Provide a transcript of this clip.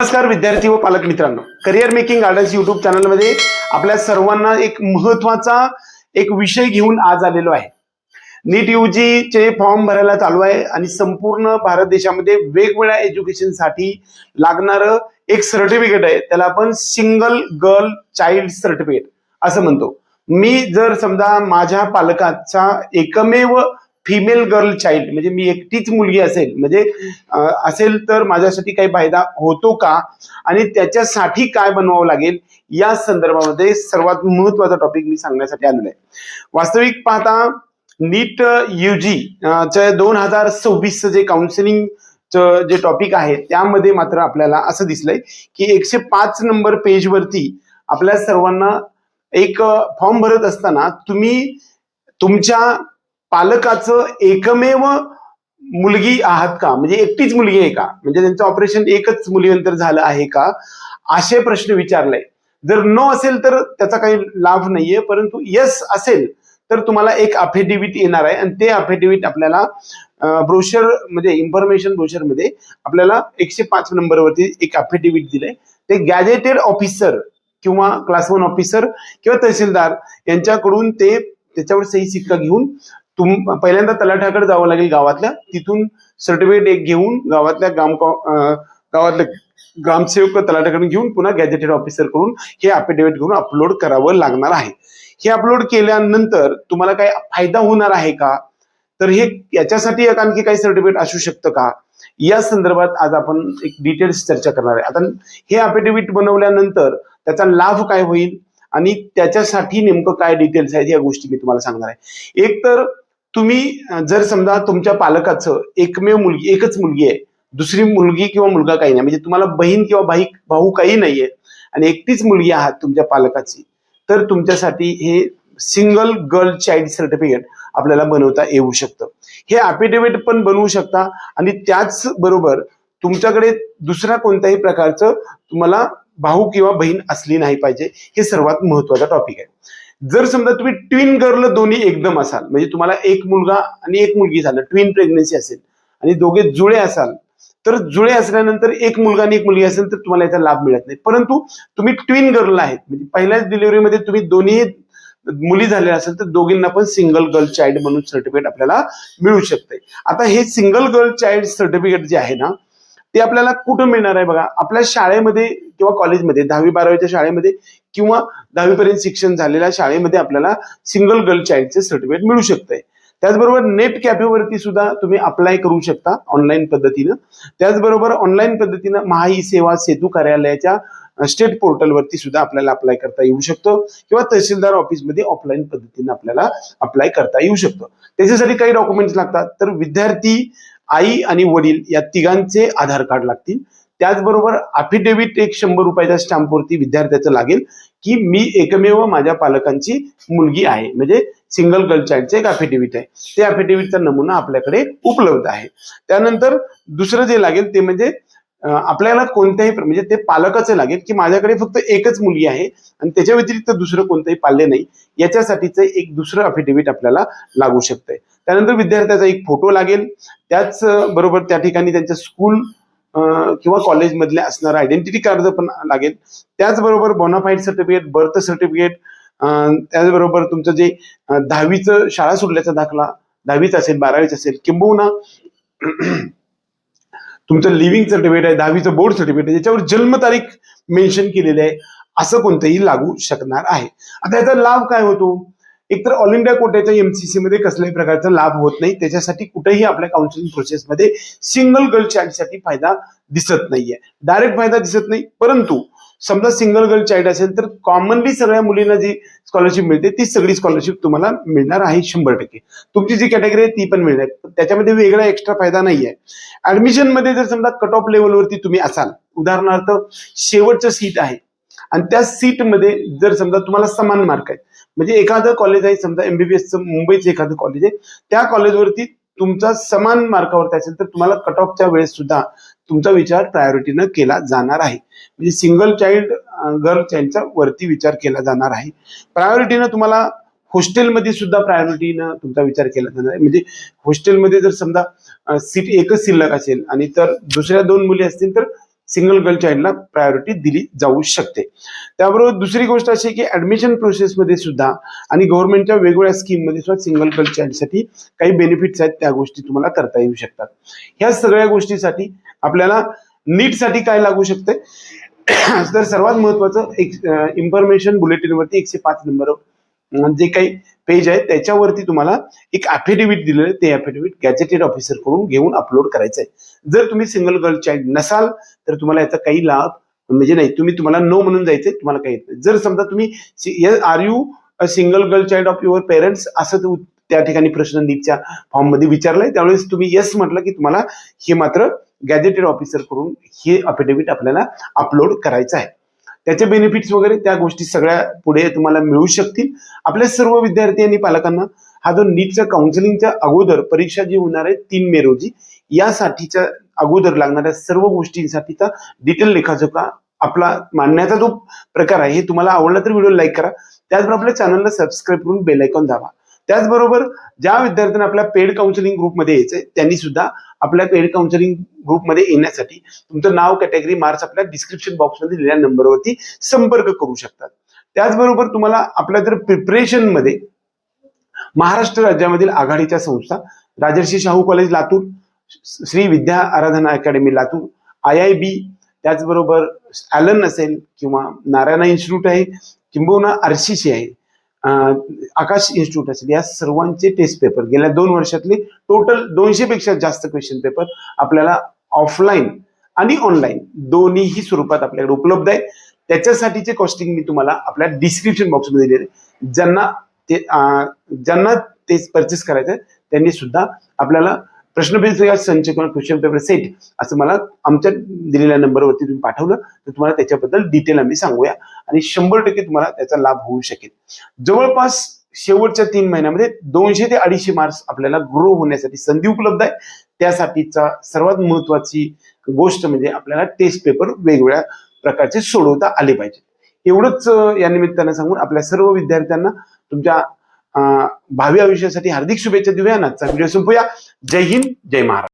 नमस्कार विद्यार्थी व पालक मित्रांनो. करिअर मेकिंग गार्डन्स युट्यूब चॅनलमध्ये आपल्या सर्वांना एक महत्त्वाचा एक विषय घेऊन आज आलेलो आहे. नीट युजी चे फॉर्म भरायला चालू आहे आणि संपूर्ण भारत देशामध्ये वेगवेगळ्या एज्युकेशनसाठी लागणारं एक सर्टिफिकेट आहे. त्याला आपण सिंगल गर्ल चाइल्ड सर्टिफिकेट असं म्हणतो. मी जर समजा माझ्या पालकाचा एकमेव फिमेल गर्ल चाइल्ड म्हणजे मी एकटीच मुलगी असेल म्हणजे असेल तर माझ्यासाठी काही फायदा होतो का? आणि त्याच्यासाठी काय बनवावं लागेल? या संदर्भामध्ये सर्वात महत्त्वाचा टॉपिक मी सांगण्यासाठी आलेलो आहे. वास्तविक पाहता नीट युजी चे दोन हजार सव्वीस जे काउन्सिलिंग जे टॉपिक आहे त्यामध्ये मात्र आपल्याला असं दिसलंय की एकशे पाच नंबर पेजवरती आपल्या सर्वांना एक फॉर्म भरत असताना तुम्ही तुमच्या पालकाचं एकमेव मुलगी आहात का? म्हणजे एकटीच मुलगी आहे का? म्हणजे त्यांचं ऑपरेशन एकच मुलीनंतर झालं आहे का? असे प्रश्न विचारलाय जर नो असेल तर त्याचा काही लाभ नाहीये परंतु येस असेल तर तुम्हाला एक अफिडेव्हिट येणार आहे. आणि ते अफिडेव्हिट आपल्याला ब्रोशर म्हणजे इन्फॉर्मेशन ब्रोशरमध्ये आपल्याला एकशे पाच नंबरवरती एक अफिडेव्हिट दिलंय. ते गॅजेटेड ऑफिसर किंवा क्लास वन ऑफिसर किंवा तहसीलदार यांच्याकडून ते त्याच्यावर सही सिक्का घेऊन तुम पहिल्यांदा तलाठ्याकडे जावं लागेल गावातल्या तिथून सर्टिफिकेट एक घेऊन गावातल्या ग्राम गावातल्या ग्रामसेवक तलाठ्याकडून घेऊन पुन्हा गॅजेटेड ऑफिसरकडून हे अफिडेव्हिट घेऊन अपलोड करावं लागणार आहे. हे अपलोड केल्यानंतर तुम्हाला काय फायदा होणार आहे का? तर हे याच्यासाठी एक आणखी काही सर्टिफिकेट असू शकतं का? या संदर्भात आज आपण एक डिटेल्स चर्चा करणार आहे. आता हे अफिडेव्हिट बनवल्यानंतर त्याचा लाभ काय होईल? आणि त्याच्यासाठी नेमकं काय डिटेल्स आहेत या गोष्टी मी तुम्हाला सांगणार आहे. एक तर तुम्ही जर समजा तुमच्या पालकाचं एकमेव मुलगी एकच मुलगी आहे दुसरी मुलगी किंवा मुलगा काही नाही म्हणजे तुम्हाला बहीण किंवा भाई भाऊ काही नाहीये आणि एकटीच मुलगी आहात तुमच्या पालकाची तर तुमच्यासाठी हे सिंगल गर्ल चाइल्ड सर्टिफिकेट आपल्याला बनवता येऊ शकतं. हे अफिडेव्हिट पण बनवू शकता आणि त्याच बरोबर तुमच्याकडे दुसऱ्या कोणत्याही प्रकारचं तुम्हाला भाऊ किंवा बहीण असली नाही पाहिजे हे सर्वात महत्त्वाचा टॉपिक आहे. जर समजा तुम्ही ट्विन गर्ल दोन्ही एकदम असाल म्हणजे तुम्हाला एक मुलगा आणि एक मुलगी झालं ट्विन प्रेग्नन्सी असेल आणि दोघे जुळे असाल तर जुळे असल्यानंतर एक मुलगा आणि एक मुलगी असेल तर तुम्हाला याचा लाभ मिळत नाही. परंतु तुम्ही ट्विन गर्ल आहेत म्हणजे पहिल्याच डिलिव्हरीमध्ये तुम्ही दोन्ही मुली झालेल्या असेल तर दोघींना पण सिंगल गर्ल चाइल्ड म्हणून सर्टिफिकेट आपल्याला मिळू शकते आता हे सिंगल गर्ल चाइल्ड सर्टिफिकेट जे आहे ना ते आपल्याला कुठं मिळणार आहे बघा? आपल्या शाळेमध्ये किंवा कॉलेजमध्ये दहावी बारावीच्या शाळेमध्ये किंवा दहावीपर्यंत शिक्षण झालेल्या शाळेमध्ये आपल्याला सिंगल गर्ल चाइल्डचे सर्टिफिकेट मिळू शकतंय. त्याचबरोबर नेट कॅफेवरती सुद्धा तुम्ही अप्लाय करू शकता ऑनलाईन पद्धतीनं. त्याचबरोबर ऑनलाईन पद्धतीनं महाई सेवा सेतू कार्यालयाच्या स्टेट पोर्टलवरती सुद्धा आपल्याला अप्लाय करता येऊ शकतो. किंवा तहसीलदार ऑफिसमध्ये ऑफलाईन पद्धतीने आपल्याला अप्लाय करता येऊ शकतो. त्याच्यासाठी काही डॉक्युमेंट्स लागतात. तर विद्यार्थी आई आणि वडील या तिघांचे आधार कार्ड लागतील. त्याचबरोबर अफिडेव्हिट एक शंभर रुपयाच्या स्टॅम्पवरती विद्यार्थ्याचं लागेल की मी एकमेव माझ्या पालकांची मुलगी आहे. म्हणजे सिंगल गर्ल चाइल्डचं एक अफिडेव्हिट आहे. ते अफिडेव्हिटचा नमुना आपल्याकडे उपलब्ध आहे. त्यानंतर दुसरं जे लागेल ते म्हणजे आपल्याला कोणत्याही म्हणजे ते पालकाचं लागेल की माझ्याकडे फक्त एकच मुलगी आहे आणि त्याच्या व्यतिरिक्त दुसरं कोणतंही पाल्य नाही. याच्यासाठीचं एक दुसरं अफिडेव्हिट आपल्याला लागू शकतंय. त्यानंतर विद्यार्थ्याचा एक फोटो लागेल. त्याच बरोबर त्या ठिकाणी त्यांच्या स्कूल किंवा कॉलेजमधले असणारं आयडेंटिटी कार्ड पण लागेल. त्याचबरोबर बोनाफाईड सर्टिफिकेट बर्थ सर्टिफिकेट त्याचबरोबर तुमचं जे दहावीचं शाळा सोडल्याचा दाखला दहावीचा असेल बारावीच असेल किंबहुना तुमचं लिव्हिंग सर्टिफिकेट आहे दहावीचं बोर्ड सर्टिफिकेट आहे ज्याच्यावर जन्मतारीख मेन्शन केलेली आहे असं कोणतंही लागू शकणार आहे. आता याचा लाभ काय होतो? एकतर ऑल इंडिया कोट्याच्या एमसीसी मध्ये कसल्याही प्रकारचा लाभ होत नाही त्याच्यासाठी कुठेही आपल्या काउन्सिलिंग प्रोसेसमध्ये सिंगल गर्ल चाइल्डसाठी फायदा दिसत नाहीये. डायरेक्ट फायदा दिसत नाही परंतु समजा सिंगल गर्ल चाइल्ड असेल तर कॉमनली सगळ्या मुलींना जी स्कॉलरशिप मिळते ती सगळी स्कॉलरशिप तुम्हाला मिळणार आहे शंभर टक्के तुमची जी कॅटेगरी आहे ती पण मिळणार आहे. त्याच्यामध्ये वेगळा एक्स्ट्रा फायदा नाही आहे ऍडमिशनमध्ये जर समजा कट ऑफ लेवलवरती तुम्ही असाल उदाहरणार्थ शेवटचं सीट आहे आणि त्या सीटमध्ये जर समजा तुम्हाला समान मार्क आहेत म्हणजे एखादं कॉलेज आहे समजा एमबीबीएसचं मुंबईचं एखादं कॉलेज आहे त्या कॉलेजवरती तुमचा समान मार्कावरती असेल तर तुम्हाला कट ऑफच्या वेळेस सुद्धा तुमचा विचार प्रायोरिटीनं केला जाणार आहे. म्हणजे सिंगल चाइल्ड गर्ल चाइल्डचा वरती विचार केला जाणार आहे. प्रायोरिटीनं तुम्हाला हॉस्टेलमध्ये सुद्धा प्रायोरिटीनं तुमचा विचार केला जाणार आहे. म्हणजे हॉस्टेलमध्ये जर समजा सीट एकच शिल्लक असेल आणि तर दुसऱ्या दोन मुली असतील तर सिंगल गर्ल चाइल्डला प्रायोरिटी दिली जाऊ शकते. त्याबरोबर दुसरी गोष्ट अशी की ऍडमिशन प्रोसेसमध्ये सुद्धा आणि गव्हर्नमेंटच्या वेगवेगळ्या स्कीममध्ये सुद्धा सिंगल गर्ल चाइल्डसाठी काही बेनिफिट्स आहेत त्या गोष्टी तुम्हाला करता येऊ शकतात. ह्या सगळ्या गोष्टीसाठी आपल्याला नीटसाठी काय लागू शकते? तर सर्वात महत्वाचं एक इन्फॉर्मेशन बुलेटिनवरती एकशे पाच नंबर जे काही पेज आहे त्याच्यावरती तुम्हाला एक अफिडेव्हिट दिलेलं आहे. ते अफिडेव्हिट गॅजेटेड ऑफिसरकडून घेऊन अपलोड करायचं आहे जर तुम्ही सिंगल गर्ल चाइल्ड नसाल तर तुम्हाला याचा काही लाभ म्हणजे नाही. तुम्ही तुम्हाला नो म्हणून जायचंय तुम्हाला काही येत नाही. जर समजा तुम्ही are you a single girl child of your parents असं त्या ठिकाणी प्रश्न नीटच्या फॉर्ममध्ये विचारलाय त्यावेळेस तुम्ही येस म्हटलं की तुम्हाला हे मात्र गॅजेटेड ऑफिसरकडून हे अफिडेव्हिट आपल्याला अपलोड करायचं आहे. त्याचे बेनिफिट्स वगैरे त्या गोष्टी सगळ्या पुढे तुम्हाला मिळू शकतील. आपल्या सर्व विद्यार्थी आणि पालकांना हा जो नीटच्या काउन्सिलिंगच्या अगोदर परीक्षा जी होणार आहे तीन मे रोजी यासाठीच्या अगोदर लागणाऱ्या सर्व गोष्टींसाठीचा डिटेल लेखाजोखा आपला मांडण्याचा जो प्रकार आहे हे तुम्हाला आवडला तर व्हिडिओ लाईक करा. त्याचबरोबर आपल्या चॅनलला सबस्क्राईब करून बेल आयकॉन दाबा. त्याचबरोबर ज्या विद्यार्थ्यांना आपल्या पेड काउन्सिलिंग ग्रुपमध्ये यायचंय त्यांनी सुद्धा आपल्या पेड काउन्सिलिंग ग्रुपमध्ये येण्यासाठी तुमचं नाव कॅटेगरी मार्क्स आपल्या डिस्क्रिप्शन बॉक्समध्ये दिलेल्या नंबरवरती संपर्क करू शकतात. त्याचबरोबर तुम्हाला आपल्या जर प्रिपरेशनमध्ये महाराष्ट्र राज्यामधील आघाडीच्या संस्था Rajarshi Shahu college Latur Shri Vidya Aradhana academy Latur I I B त्याचबरोबर ॲलन असेल किंवा नारायणा इन्स्टिट्यूट आहे किंबहुना आरसीसी आहे आकाश इन्स्टिट्यूट असेल. या सर्वांचे टेस्ट पेपर गेल्या दोन वर्षातले टोटल दोनशे पेक्षा जास्त क्वेश्चन पेपर आपल्याला ऑफलाईन आणि ऑनलाईन दोन्हीही स्वरूपात आपल्याकडे उपलब्ध आहे. त्याच्यासाठीचे कॉस्टिंग मी तुम्हाला आपल्या डिस्क्रिप्शन बॉक्समध्ये दिलेले ज्यांना ते ज्यांना ते परचेस करायचं आहे त्यांनी सुद्धा आपल्याला प्रश्नपत्रिका संच किंवा क्वेश्चन पेपर सेट असं मला आमच्या दिलेल्या नंबरवरती तुम्ही पाठवलं तर तुम्हाला त्याच्याबद्दल डिटेल आम्ही सांगूया आणि शंभर टक्के तुम्हाला त्याचा लाभ होऊ शकेल. जवळपास शेवटच्या तीन महिन्यामध्ये दोनशे ते अडीचशे मार्क्स आपल्याला ग्रो होण्यासाठी संधी उपलब्ध आहे. त्यासाठीचा सर्वात महत्वाची गोष्ट म्हणजे आपल्याला टेस्ट पेपर वेगवेगळ्या प्रकारचे सोडवता आले पाहिजे. एवढंच या निमित्तानं सांगून आपल्या सर्व विद्यार्थ्यांना तुमच्या भावी आयुष्यासाठी हार्दिक शुभेच्छा देऊया. आजचा व्हिडिओ संपूया. जय हिंद जय महाराष्ट्र.